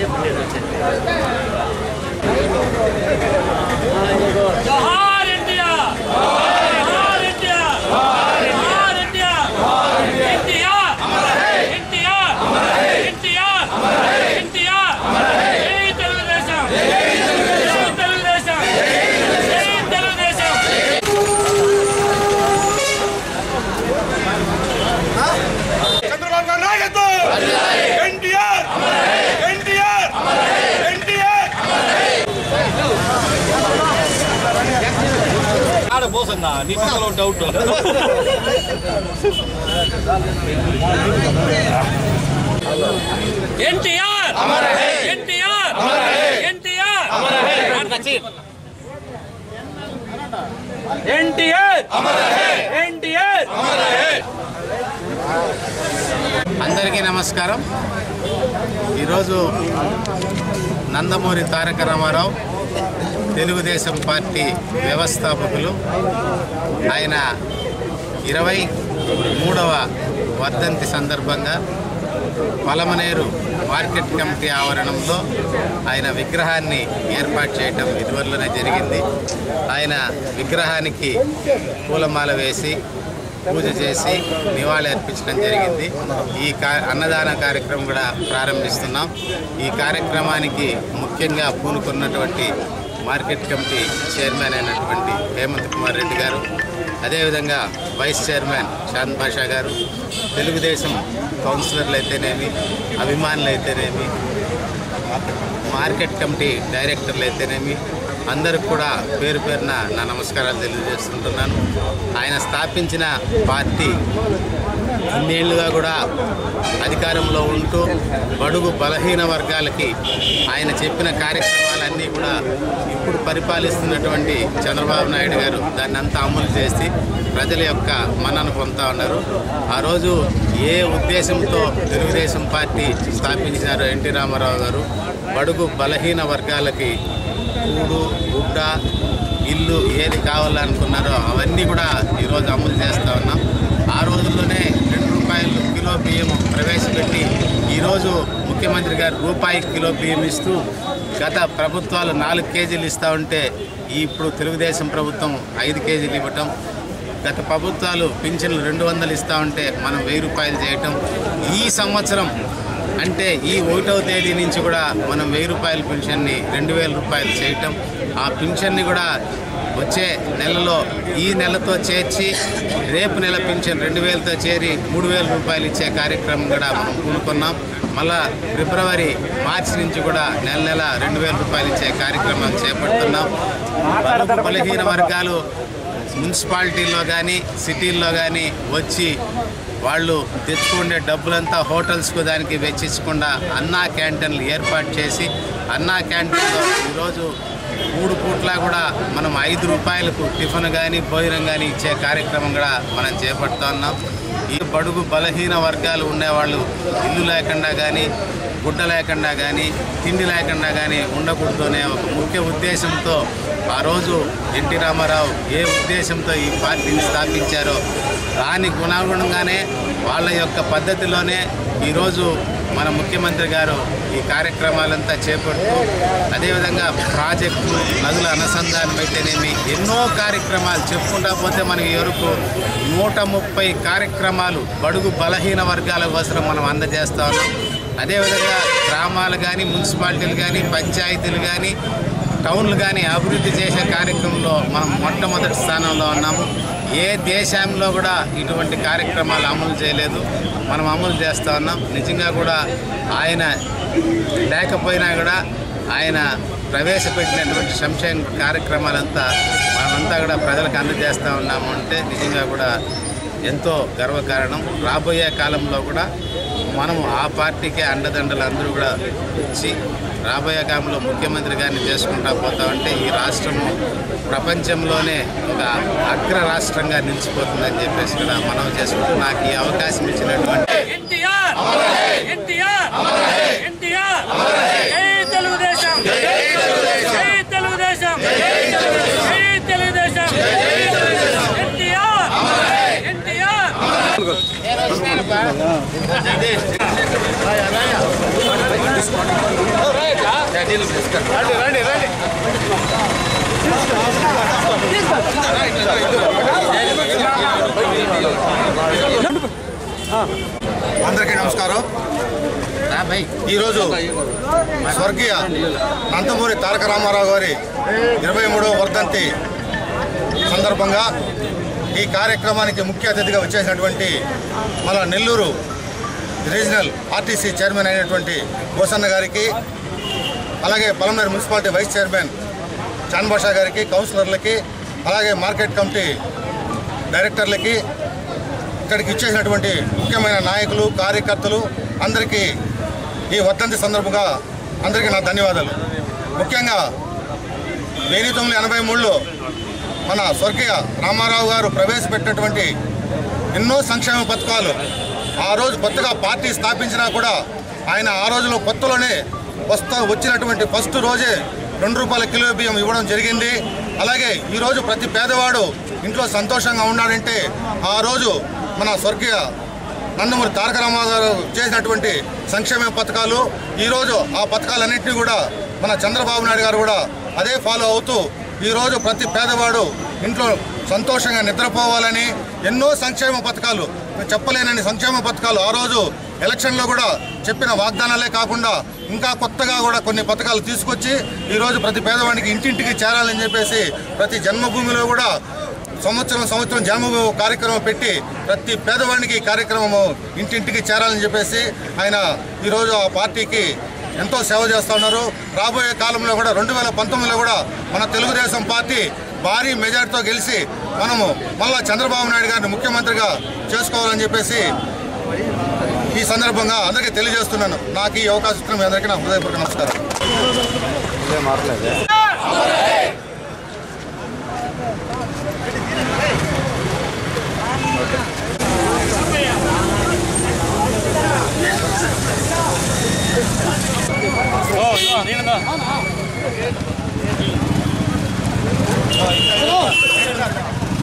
이제문제를낼텐 데. పోసన్నా నీ పక్కన doubt NTR NTR NTR NTR NTR అందరికీ నమస్కారం. ఈరోజు నందమూరి తారక రామారావు తెలుగుదేశం పార్టీ వ్యవస్థాపకులు. ఆయన ఇరవై మూడవ వర్ధంతి సందర్భంగా పలమనేరు మార్కెట్ కమిటీ ఆవరణంలో ఆయన విగ్రహాన్ని ఏర్పాటు చేయటం ఇదివరలోనే జరిగింది. ఆయన విగ్రహానికి పూలమాల వేసి పూజ చేసి నివాళి అర్పించడం జరిగింది. ఈ కా అన్నదాన కార్యక్రమం కూడా ప్రారంభిస్తున్నాం. ఈ కార్యక్రమానికి ముఖ్యంగా పూనుకున్నటువంటి మార్కెట్ కమిటీ చైర్మన్ అయినటువంటి హేమంత్ కుమార్ రెడ్డి గారు అదేవిధంగా వైస్ చైర్మన్ చాంద్ బాషా గారు తెలుగుదేశం కౌన్సిలర్లు అయితేనేమి అభిమానులు అయితేనేమి మార్కెట్ కమిటీ డైరెక్టర్లు అయితేనేమి అందరికి కూడా పేరు పేరున నా నమస్కారాలు తెలియజేస్తుంటున్నాను. ఆయన స్థాపించిన పార్టీ ఇన్నేళ్ళుగా కూడా అధికారంలో ఉంటూ బడుగు బలహీన వర్గాలకి ఆయన చెప్పిన కార్యక్రమాలన్నీ కూడా ఇప్పుడు పరిపాలిస్తున్నటువంటి చంద్రబాబు నాయుడు గారు దాన్ని అంతా అమలు చేసి ప్రజల యొక్క మన్నను పొందుతా ఉన్నారు. ఆ రోజు ఏ ఉద్దేశంతో తెలుగుదేశం పార్టీ స్థాపించినారు ఎన్టీ రామారావు గారు బడుగు బలహీన వర్గాలకి కూడు గుడ్డ ఇల్లు ఏది కావాలనుకున్నారో అవన్నీ కూడా ఈరోజు అమలు చేస్తూ ఉన్నాం. ఆ రోజుల్లోనే రెండు రూపాయలు కిలో బియ్యం ప్రవేశపెట్టి ఈరోజు ముఖ్యమంత్రి గారు రూపాయి కిలో బియ్యం ఇస్తూ గత ప్రభుత్వాలు నాలుగు కేజీలు ఇస్తూ ఉంటే ఇప్పుడు తెలుగుదేశం ప్రభుత్వం ఐదు కేజీలు ఇవ్వటం గత ప్రభుత్వాలు పింఛన్లు రెండు వందలు ఇస్తూ ఉంటే మనం వెయ్యి రూపాయలు చేయటం ఈ సంవత్సరం అంటే ఈ ఒకటవ తేదీ నుంచి కూడా మనం వెయ్యి రూపాయల పెన్షన్ని రెండు వేల రూపాయలు చేయటం ఆ పెన్షన్ని కూడా వచ్చే నెలలో ఈ నెలతో చేర్చి రేపు నెల పెన్షన్ రెండు వేలతో చేరి మూడు వేల రూపాయలు ఇచ్చే కార్యక్రమం కూడా మనం పూనుకున్నాం. మళ్ళా ఫిబ్రవరి మార్చి నుంచి కూడా నెల నెల రెండు వేల రూపాయలు ఇచ్చే కార్యక్రమం చేపడుతున్నాం. బలహీన వర్గాలు మున్సిపాలిటీల్లో కానీ సిటీల్లో కానీ వచ్చి వాళ్ళు తెచ్చుకునే డబ్బులంతా హోటల్స్కు దానికి వెచ్చించకుండా అన్నా క్యాంటీన్లు ఏర్పాటు చేసి అన్నా క్యాంటీన్లో ఈరోజు మూడు పూట్ల కూడా మనం ఐదు రూపాయలకు టిఫిన్ కానీ భోజనం కానీ ఇచ్చే కార్యక్రమం కూడా మనం చేపడుతున్నాం ఈ బడుగు బలహీన వర్గాలు ఉండేవాళ్ళు ఇల్లు లేకుండా కానీ గుడ్డ లేకుండా కానీ తిండి లేకుండా కానీ ఉండకూడదు అనే ఒక ముఖ్య ఉద్దేశంతో ఆ రోజు ఎన్టీ రామారావు ఏ ఉద్దేశంతో ఈ పార్టీని స్థాపించారో దాని గుణాగుణంగానే వాళ్ళ యొక్క పద్ధతిలోనే ఈరోజు మన ముఖ్యమంత్రి గారు ఈ కార్యక్రమాలంతా చేపడుతూ అదేవిధంగా ప్రాజెక్టు నదుల అనుసంధానం అయితేనేమి ఎన్నో కార్యక్రమాలు చెప్పుకుంటా పోతే మనకి ఎరుకు నూట ముప్పై కార్యక్రమాలు బడుగు బలహీన వర్గాల కోసం మనం అందజేస్తా ఉన్నాం. అదేవిధంగా గ్రామాలు కానీ మున్సిపాలిటీలు కానీ పంచాయతీలు కానీ టౌన్లు కానీ అభివృద్ధి చేసే కార్యక్రమంలో మనం మొట్టమొదటి స్థానంలో ఉన్నాము ఏ దేశంలో కూడా ఇటువంటి కార్యక్రమాలు అమలు చేయలేదు. మనం అమలు చేస్తూ ఉన్నాం. నిజంగా కూడా ఆయన లేకపోయినా కూడా ఆయన ప్రవేశపెట్టినటువంటి సంక్షేమ కార్యక్రమాలంతా మనమంతా కూడా ప్రజలకు అందజేస్తూ ఉన్నాము అంటే నిజంగా కూడా ఎంతో గర్వకారణం. రాబోయే కాలంలో కూడా మనము ఆ పార్టీకే అండదండలు అందరూ కూడా ఇచ్చి రాబోయే కాలంలో ముఖ్యమంత్రి గారిని చేసుకుంటా పోతామంటే ఈ రాష్ట్రము ప్రపంచంలోనే ఒక అగ్ర రాష్ట్రంగా నిలిచిపోతుందని చెప్పేసి కూడా మనం చేసుకుంటూ నాకు ఈ అవకాశం ఇచ్చినటువంటి అందరికీ నమస్కారం. ఈరోజు స్వర్గీయ నందమూరి తారక రామారావు గారి ఇరవై మూడవ వర్ధంతి సందర్భంగా ఈ కార్యక్రమానికి ముఖ్య అతిథిగా వచ్చేసినటువంటి మన నెల్లూరు రీజనల్ ఆర్టీసీ చైర్మన్ అయినటువంటి బోసన్న గారికి అలాగే Palamaneru municipality vice chairman Chanbasha గారికి కౌన్సిలర్లకి అలాగే మార్కెట్ కమిటీ డైరెక్టర్లకి ఇక్కడికి ఇచ్చేసినటువంటి ముఖ్యమైన నాయకులు కార్యకర్తలు అందరికీ ఈ వర్ధంతి సందర్భంగా అందరికీ నా ధన్యవాదాలు. ముఖ్యంగా వెయ్యి తొమ్మిది ఎనభై మూడులో మన స్వర్గీయ రామారావు గారు ప్రవేశపెట్టినటువంటి ఎన్నో సంక్షేమ పథకాలు ఆ రోజు కొత్తగా పార్టీ స్థాపించినా కూడా ఆయన ఆ రోజులో కొత్తలోనే వస్తా వచ్చినటువంటి ఫస్ట్ రోజే రెండు రూపాయల కిలో బియ్యం ఇవ్వడం జరిగింది. అలాగే ఈరోజు ప్రతి పేదవాడు ఇంట్లో సంతోషంగా ఉన్నాడంటే ఆ రోజు మన స్వర్గీయ నందమూరి తారక రామారావు గారు చేసినటువంటి సంక్షేమ పథకాలు ఈరోజు ఆ పథకాలన్నింటినీ కూడా మన చంద్రబాబు నాయుడు గారు కూడా అదే ఫాలో అవుతూ ఈరోజు ప్రతి పేదవాడు ఇంట్లో సంతోషంగా నిద్రపోవాలని ఎన్నో సంక్షేమ పథకాలు చెప్పలేనని సంక్షేమ పథకాలు ఆ రోజు ఎలక్షన్లో కూడా చెప్పిన వాగ్దానాలే కాకుండా ఇంకా కొత్తగా కూడా కొన్ని పథకాలు తీసుకొచ్చి ఈరోజు ప్రతి పేదవాడికి ఇంటింటికి చేరాలని చెప్పేసి ప్రతి జన్మభూమిలో కూడా సంవత్సరం సంవత్సరం జన్మభూమి కార్యక్రమం పెట్టి ప్రతి పేదవాడికి కార్యక్రమము ఇంటింటికి చేరాలని చెప్పేసి ఆయన ఈరోజు ఆ పార్టీకి ఎంతో సేవ చేస్తూ ఉన్నారు. రాబోయే కాలంలో కూడా రెండు వేల పంతొమ్మిదిలో కూడా మన తెలుగుదేశం పార్టీ భారీ మెజార్టీతో గెలిచి మనము మళ్ళా చంద్రబాబు నాయుడు గారిని ముఖ్యమంత్రిగా చేసుకోవాలని చెప్పేసి ఈ సందర్భంగా అందరికీ తెలియజేస్తున్నాను. నాకు ఈ అవకాశం ఇచ్చిన మీ అందరికీ నా హృదయపూర్వక నమస్కారం.